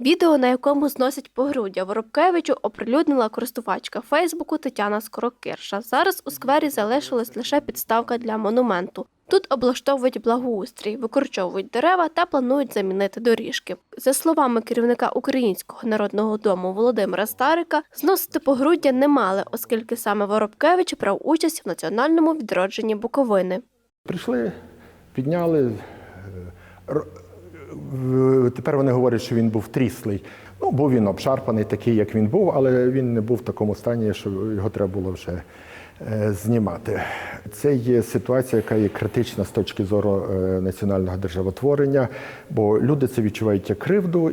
Відео, на якому зносять погруддя Воробкевичу, оприлюднила користувачка Фейсбуку Тетяна Скорокирша. Зараз у сквері залишилась лише підставка для монументу. Тут облаштовують благоустрій, викорчовують дерева та планують замінити доріжки. За словами керівника Українського народного дому Володимира Старика, зносити погруддя не мали, оскільки саме Воробкевич брав участь в національному відродженні Буковини. Прийшли, підняли. Тепер вони говорять, що він був тріслий. Ну, був він обшарпаний, такий, як він був, але він не був в такому стані, що його треба було вже е, знімати. Це є ситуація, яка є критична з точки зору е, національного державотворення, бо люди це відчувають як кривду,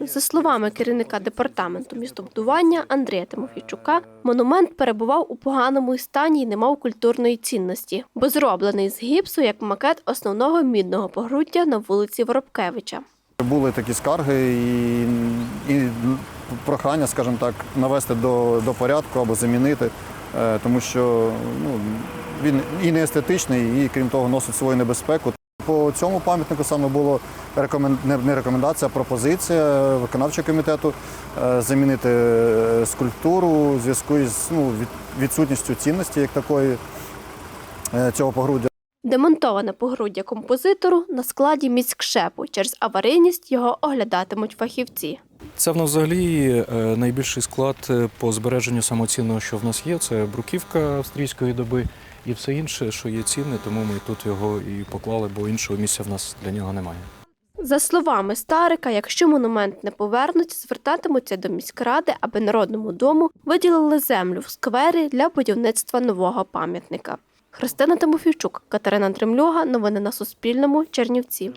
За словами керівника департаменту містобудування Андрія Тимофійчука, монумент перебував у поганому стані і не мав культурної цінності, бо зроблений з гіпсу як макет основного мідного погруддя на вулиці Воробкевича. Були такі скарги і, і прохання, скажімо так, навести до, до порядку або замінити, е, тому що ну, він і не естетичний, і крім того, носить свою небезпеку. По цьому пам'ятнику саме було рекомен... не- рекомендація, а пропозиція виконавчого комітету е, замінити е, скульптуру у зв'язку із ну, від... відсутністю цінності як такої цього погруддя. Демонтоване погруддя композитору на складі міськшепу. Через аварійність його оглядатимуть фахівці. Це в нас взагалі е, найбільший склад е, по збереженню самоцінного, що в нас є. Це бруківка австрійської доби і все інше, що є цінне, тому ми тут його і поклали, бо іншого місця в нас для нього немає. За словами Старика, якщо монумент не повернуть, звертатимуться до міськради, аби народному дому виділили землю в сквері для будівництва нового пам'ятника. Христина Тимофійчук, Катерина Дремльога. Новини на Суспільному. Чернівці.